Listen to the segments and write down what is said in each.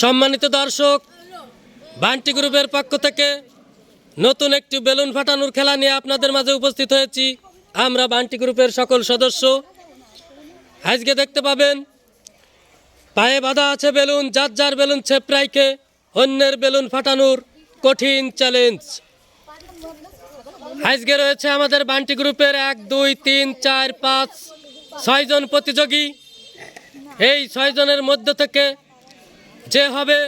সম্মানিত দর্শক, বান্টি গ্রুপের পক্ষ থেকে নতুন একটি বেলুন ফাটানোর খেলা নিয়ে আপনাদের মাঝে উপস্থিত হয়েছি। আমরা বান্টি গ্রুপের সকল সদস্য। আজকে দেখতে পাবেন, পায়ে বাঁধা আছে বেলুন, যার যার বেলুন ছেপরাইকে অন্যের বেলুন ফাটানোর কঠিন চ্যালেঞ্জ আজকে রয়েছে আমাদের বান্টি গ্রুপের এক, দুই, তিন, চার, পাঁচ ছয়জন প্রতিযোগী। এই ছয়জনের মধ্য থেকে যে হবে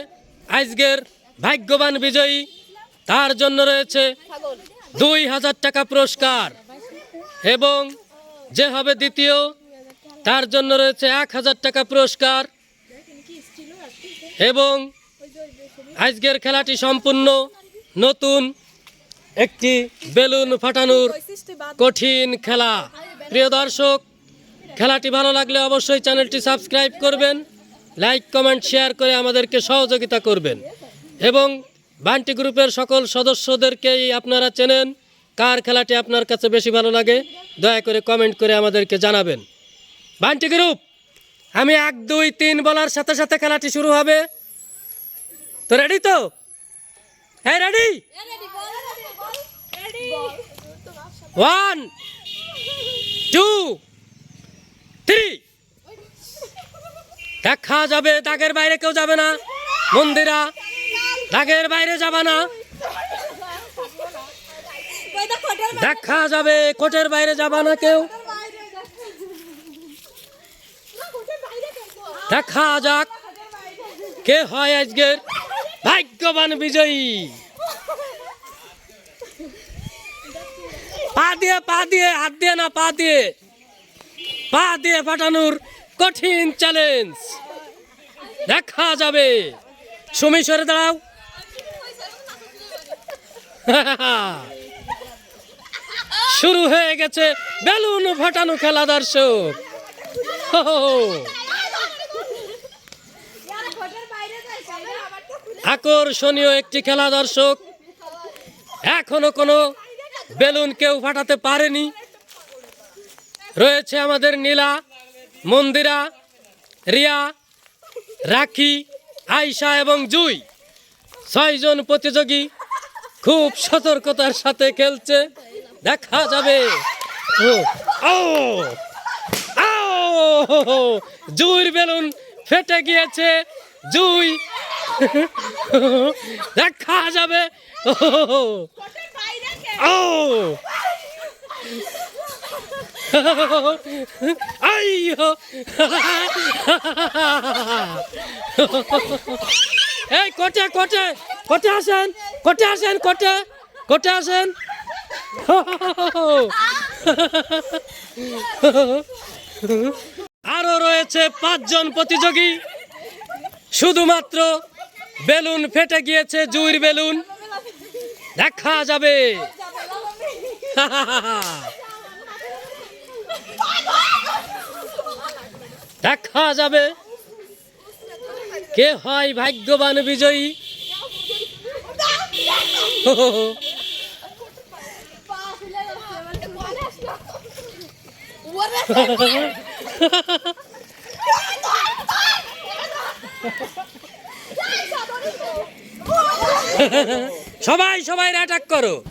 আজকের ভাগ্যবান বিজয়ী, তার জন্য রয়েছে দুই হাজার টাকা পুরস্কার। এবং যে হবে দ্বিতীয়, তার জন্য রয়েছে এক হাজার টাকা পুরস্কার। এবং আজকের খেলাটি সম্পূর্ণ নতুন একটি বেলুন ফাটানোর কঠিন খেলা। প্রিয় দর্শক, খেলাটি ভালো লাগলে অবশ্যই চ্যানেলটি সাবস্ক্রাইব করবেন। লাইক, কমেন্ট, শেয়ার করে আমাদেরকে সহযোগিতা করবেন। এবং বান্টি গ্রুপের সকল সদস্যদেরকেই আপনারা চেনেন, কার খেলাটি আপনার কাছে বেশি ভালো লাগে, দয়া করে কমেন্ট করে আমাদেরকে জানাবেন। বান্টি গ্রুপ, আমি এক, দুই, তিন বলার সাথে সাথে খেলাটি শুরু হবে। তো রেডি তো? হ্যাঁ রেডি ওয়ান টু থ্রি দেখা যাবে, দাগের বাইরে কেউ যাবে না। মন্দিরা, দাগের বাইরে যাবে না। দেখা যাবে, কোটের বাইরে যাবে না কেউ। দেখা যাক কে হয় আজকের ভাগ্যবান বিজয়ী। পা দিয়ে পা দিয়ে, হাত দিয়ে না, পা দিয়ে। পা দিয়ে ফাটানোর কঠিন চ্যালেঞ্জ দেখা যাবে। সুমি, সরে দাঁড়াও। শুরু হয়ে গেছে বেলুন ফাটানো খেলা দর্শক। আকর্ষণীয় একটি খেলা দর্শক। এখনও কোনো বেলুন কেউ ফাটাতে পারেনি। রয়েছে আমাদের নীলা। মন্দিরা, রিয়া, রাখি, আয়শা এবং জুই ছয়জন প্রতিযোগী খুব সতর্কতার সাথে খেলছে। দেখা যাবে! জুইর বেলুন ফেটে গিয়েছে। জুই, দেখা যাবে। ও আইয়ো। এই, কোটে কোটে কোটে কোটে আসেন, কোটে আরও রয়েছে পাঁচজন প্রতিযোগী। শুধুমাত্র বেলুন ফেটে গিয়েছে, জুইর বেলুন। দেখা যাবে। দেখা যাবে। কে হয় ভাগ্যবান বিজয়ী? সবাই সবাই অ্যাটাক করো।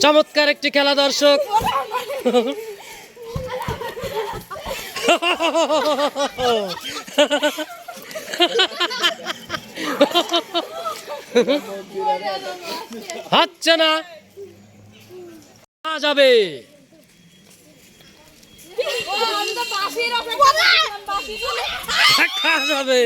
চমৎকার একটি খেলা দর্শক। হচ্ছে না। যাবে। যাবে।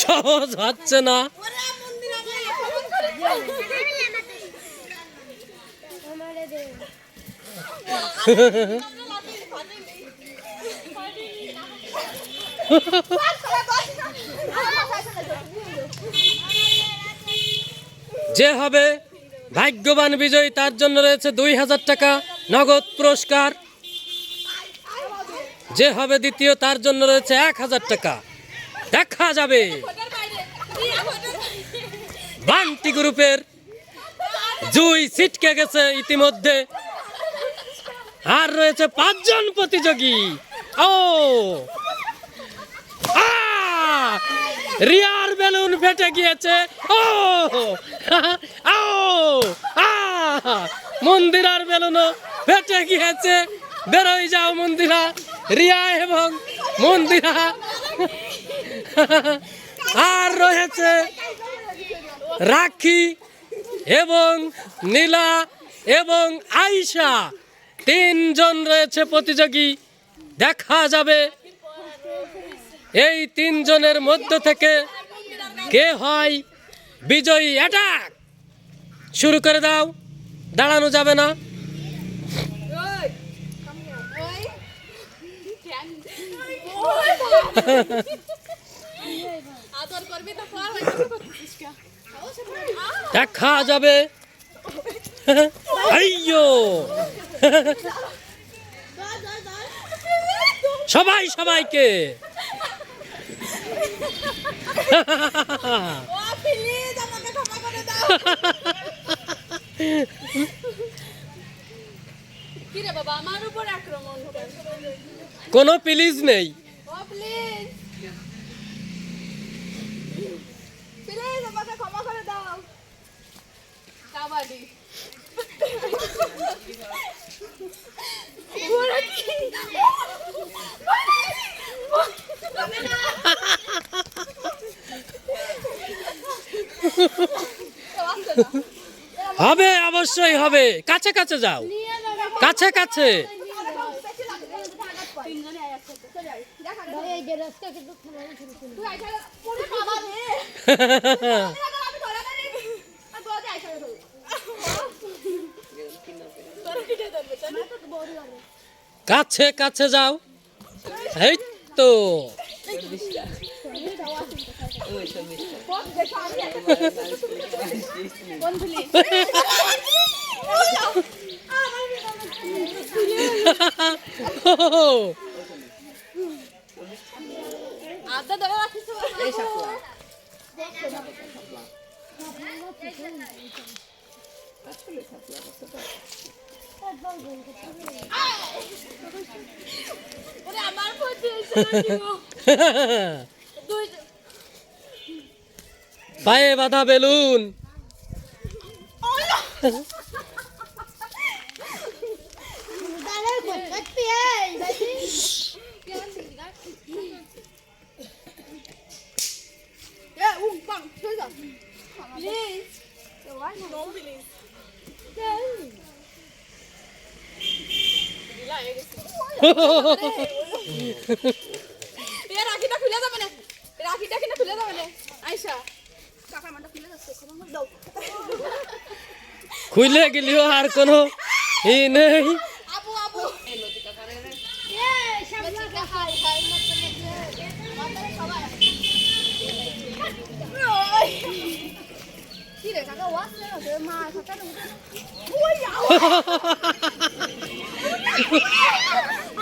সহজ হচ্ছে না। যে হবে ভাগ্যবান বিজয়ী তার জন্য রয়েছে দুই হাজার টাকা। নগদ পুরস্কার। যে হবে দ্বিতীয়, তার জন্য রয়েছে এক হাজার টাকা। দেখা যাবে। বান্টি গ্রুপের জুই ছিটকে গেছে ইতিমধ্যে। আর রয়েছে পাঁচজন প্রতিযোগী। ও! রিয়ার বেলুন ফেটে গিয়েছে। ও! আ! মন্দিরার বেলুনও ফেটে গিয়েছে। বেরোয় যাও মন্দিরা রিয়া এবং মন্দিরা। আর রয়েছে রাখি এবং নীলা এবং আয়শা। তিনজন রয়েছে প্রতিযোগী। দেখা যাবে এই তিনজনের মধ্য থেকে কে হয় বিজয়ী। অ্যাটাক শুরু করে দাও। দাঁড়ানো যাবে না আদর করবি তো পর দেখা যাবে আইয়ো সবাই সবাইকে ও প্লিজ আমাকে ক্ষমা করে দাও কি বাবা আমার উপর আক্রমণ করে কোনো প্লিজ নেই ও প্লিজ প্লিজ আমাকে ক্ষমা করে দাও কাবাডি ওরা কি? হবে অবশ্যই হবে। কাছে কাছে যাও। কাছে কাছে। কাছে কাছে যাও। এই তো। আদা ধরে রাখিস এই সাপলা ওরে আমার এসে দুই পায়ে বাঁধা বেলুন দাঁড়াও কত পেয়ে এ উম বাং চল যা প্লিজ ওয়াই নো প্লিজ দিলা এ গেছে এ রাখিটা খুলে যাবে না রাখিটা কিনা খুলে যাবে না আয়শা। কাকার মাটা খুলে যাচ্ছে খবর দাও। খুলে গেলেও আর কোনো ই নেই। আবু আবু কাকা কাকা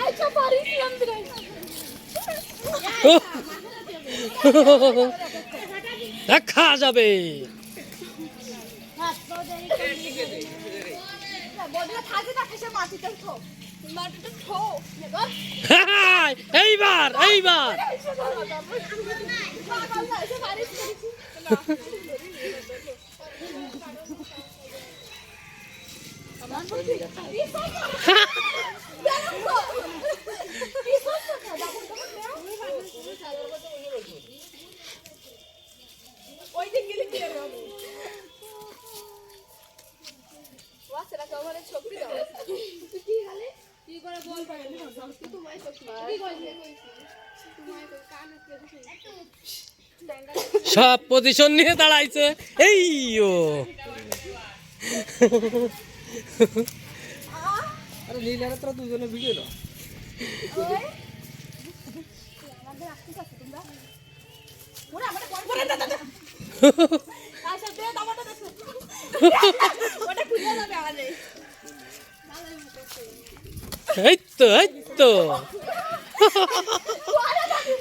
আচ্ছা পারিস দেখা যাবে। হাত পা দেরি বদলা থাকে সব পজিশন নিয়ে দাঁড়াইছে। এই ও আরে লীলারা তোরা দুজনে ভিডিও এই তো এই তো ডাকতেছে তা হাঁটতেছে না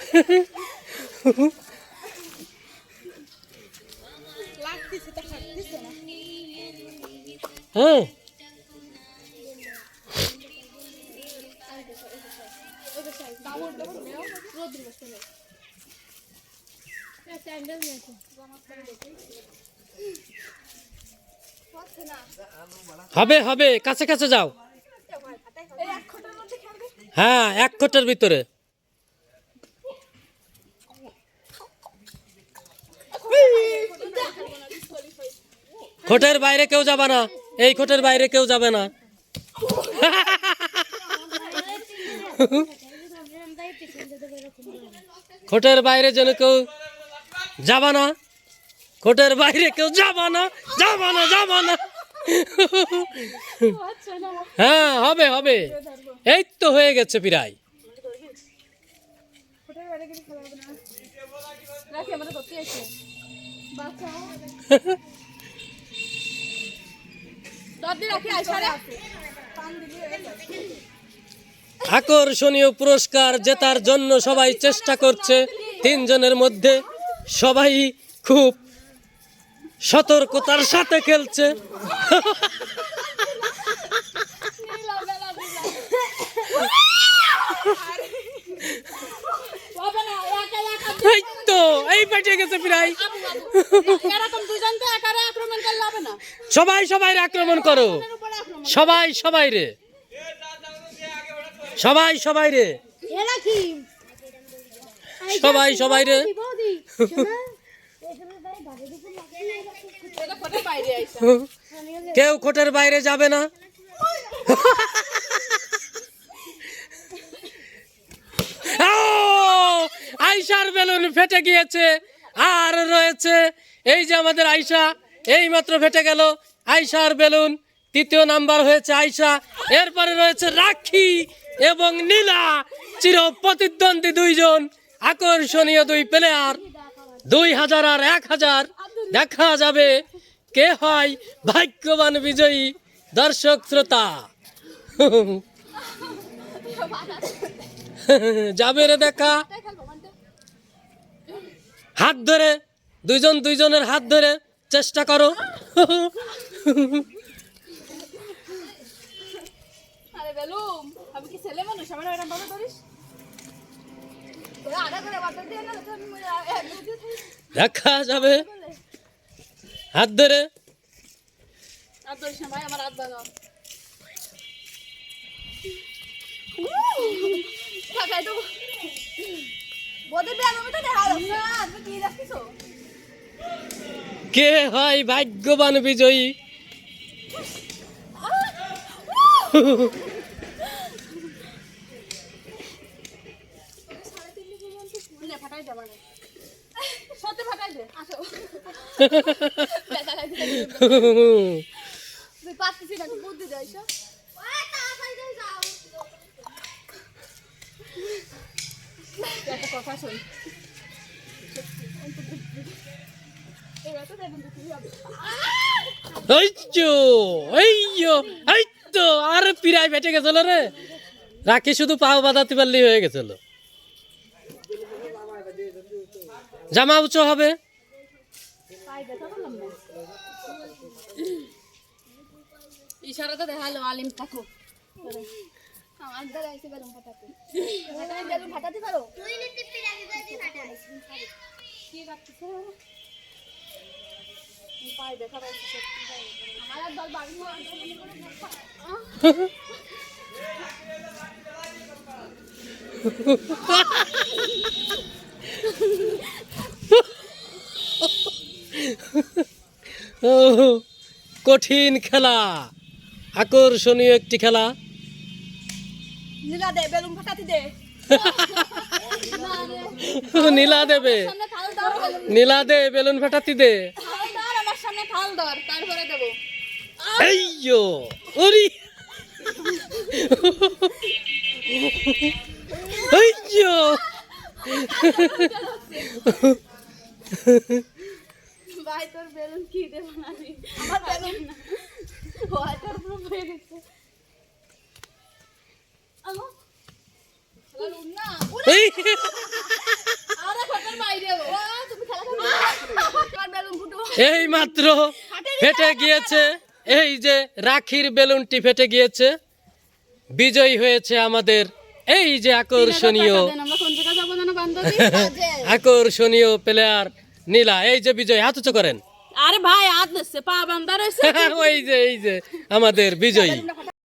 হ্যাঁ। হবে হবে। কাছে কাছে যাও। হ্যাঁ এক কোটের ভিতরে। খোটের বাইরে কেউ যাবে না। এই খোটের বাইরে কেউ যাবে না। খোটের বাইরে যেন কেউ যাবা না। খোটের বাইরে কেউ যাবা না। যাবা না যাবা না। হ্যাঁ হবে হবে। এই তো হয়ে গেছে প্রায়। রাখি আমাদের আকর্ষণীয় পুরস্কার জেতার জন্য সবাই চেষ্টা করছে। তিনজনের মধ্যে সবাই খুব সতর্কতার সাথে খেলছে। তো, এই পেটে গেছে প্রায়। সবাই সবাই আক্রমণ করো। সবাই সবাই রে। সবাই সবাই রে। সবাই সবাই রে। কেউ খোটের বাইরে যাবে না। আইসার বেলুন ফেটে গিয়েছে, আর রয়েছে। এই যে আমাদের আইসা এই মাত্র ফেটে গেল। আইসার বেলুন, তৃতীয় নাম্বার হয়েছে আইসা এরপরে রয়েছে রাখি এবং নীলা চির প্রতিদ্বন্দ্বী দুইজন, আকর্ষণীয় দুই প্লেয়ার দুই হাজার আর এক হাজার, দেখা যাবে কে হয় ভাগ্যবান বিজয়ী দর্শক শ্রোতা। যাবে রে দেখা হাত ধরে দুইজন দুইজনের হাত ধরে চেষ্টা করো। দেখা যাবে। হাত ধরে। আর কি হয় ভাগ্যবান বিজয়ী? না বুদ্ধি দেয় এসো একটা কথা শোন। তো তো তো আর পিরাই বেটে গেছিল রে। রাখি শুধু পাও বাঁধাতে পারলি হয়ে গেছিল। জামা উঁচু হবে। ইশারাতে দেখাল আলিম থাকো আমার দ্বারা এসে বেলুন ফাটাতে ফাটাই বেলুন ফাটাতে পারো? কি দেখা সত্যি আমার দল বাড়ি কঠিন খেলা। আকর্ষণীয় একটি খেলা। নীলা দে বেলুন ফাটাতে দে। নীলা দেবে। নীলা দে বেলুন ফাটাতি দে। আমার সামনে দাও তারপরে দেবো এই ওরি। এই ভাই তোর বেলুন কি দেবো না আমার বেলুন না। ভাই তোর পুরো হয়ে গেছে আমো বেলুন না এই, আরে ফটার বাইরে ও তুমি খেলা খেলো আমার বেলুন ফুটো এই মাত্র ফেটে গিয়েছে এই যে রাখির বেলুনটি ফেটে গিয়েছে বিজয়ী হয়েছে আমাদের এই যে আকর্ষণীয় আকর্ষণীয় প্লেয়ার নীলা এই যে বিজয় হাত উঁচু করেন আরে ভাই হাত পা বান্ধা রয়েছে ওই যে এই যে আমাদের বিজয়ী